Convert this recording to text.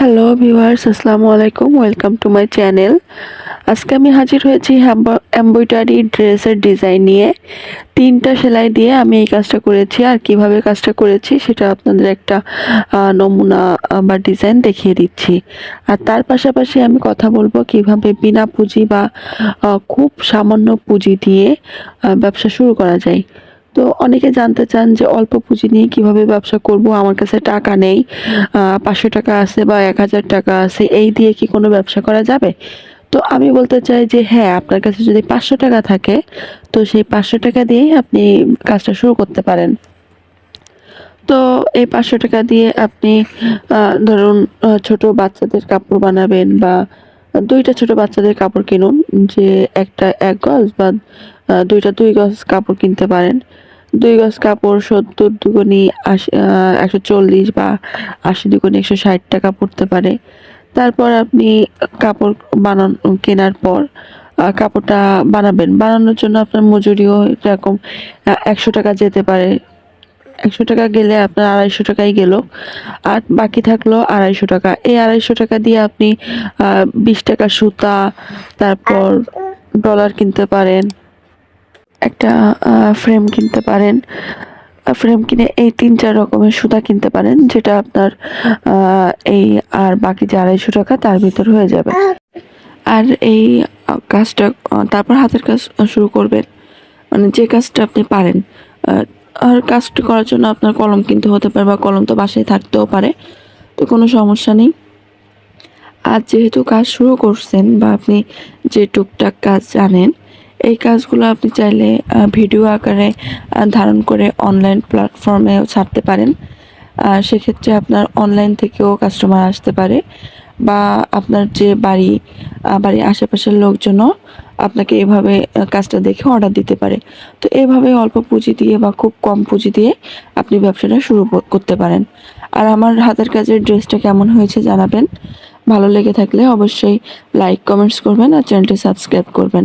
Hello viewers আসসালামু আলাইকুম welcome to my channel আজকে আমি হাজির হয়েছি এমব্রয়ডারি ড্রেসের ডিজাইন নিয়ে। তিনটা সেলাই দিয়ে আমি এই কাজটা করেছি। আর কীভাবে কাজটা করেছি সেটা আপনাদের একটা নমুনা বা ডিজাইন দেখিয়ে দিচ্ছি। আর তার পাশাপাশি আমি কথা বলব কীভাবে বিনা পুঁজি বা খুব সামান্য পুঁজি দিয়ে ব্যবসা শুরু করা যায়। তো অনেকে জানতে চান যে অল্প পুঁজি নিয়ে কীভাবে ব্যবসা করব, আমার কাছে টাকা নেই পাঁচশো টাকা আছে বা এক হাজার টাকা আছে, এই দিয়ে কি কোনো ব্যবসা করা যাবে? তো আমি বলতে চাই যে হ্যাঁ আপনার কাছে যদি পাঁচশো টাকা থাকে, তো সেই পাঁচশো টাকা দিয়েই আপনি কাজটা শুরু করতে পারেন। তো এই পাঁচশো টাকা দিয়ে আপনি ধরুন ছোট বাচ্চাদের কাপড় বানাবেন বা দুইটা ছোট বাচ্চাদের কাপড় কিনুন, যে একটা এক গজ বা দুইটা দুই গজ কাপড় কিনতে পারেন। দুই গজ কাপড় সত্তর দুগুনি আশি একশো চল্লিশ বা আশি দুগুনি একশো ষাট টাকা পড়তে পারে। তারপর আপনি কাপড় বানান কেনার পর কাপড়টা বানাবেন। বানানোর জন্য আপনার মজুরিও এরকম একশো টাকা যেতে পারে। একশো টাকা গেলে আপনার আড়াইশো টাকাই গেল। আর বাকি থাকল আড়াইশো টাকা। এই আড়াইশো টাকা দিয়ে আপনি বিশ টাকা সুতা তারপর ডলার কিনতে পারেন। একটা ফ্রেম কিনতে পারেন। ফ্রেম কিনে এই তিন, চার রকমের সুতা কিনতে পারেন, যেটা আপনার এই আর বাকি যে আড়াইশো টাকা, তার ভিতর হয়ে যাবে। আর এই কাজটা তারপর হাতের কাজ শুরু করবেন। মানে যে কাজটা আপনি পারেন। আর কাজটা করার জন্য আপনার কলম কিনতে হতে পারে বা কলম তো বাসায় থাকতেও পারে, তো কোনো সমস্যা নেই। আর যেহেতু কাজ শুরু করছেন বা আপনি যে টুকটাক কাজ জানেন এই কাজগুলো আপনি চাইলে ভিডিও আকারে ধারণ করে অনলাইন প্ল্যাটফর্মেও ছাড়তে পারেন। সেক্ষেত্রে আপনার অনলাইন থেকেও কাস্টমার আসতে পারে বা আপনার যে বাড়ি বাড়ির আশেপাশের লোকজনও আপনাকে এভাবে কাজটা দেখে অর্ডার দিতে পারে। তো এইভাবে অল্প পুঁজি দিয়ে বা খুব কম পুঁজি দিয়ে আপনি ব্যবসাটা শুরু করতে পারেন। আর আমার হাতের কাজের ড্রেসটা কেমন হয়েছে জানাবেন। ভালো লেগে থাকলে অবশ্যই লাইক কমেন্টস করবেন আর চ্যানেলটি সাবস্ক্রাইব করবেন।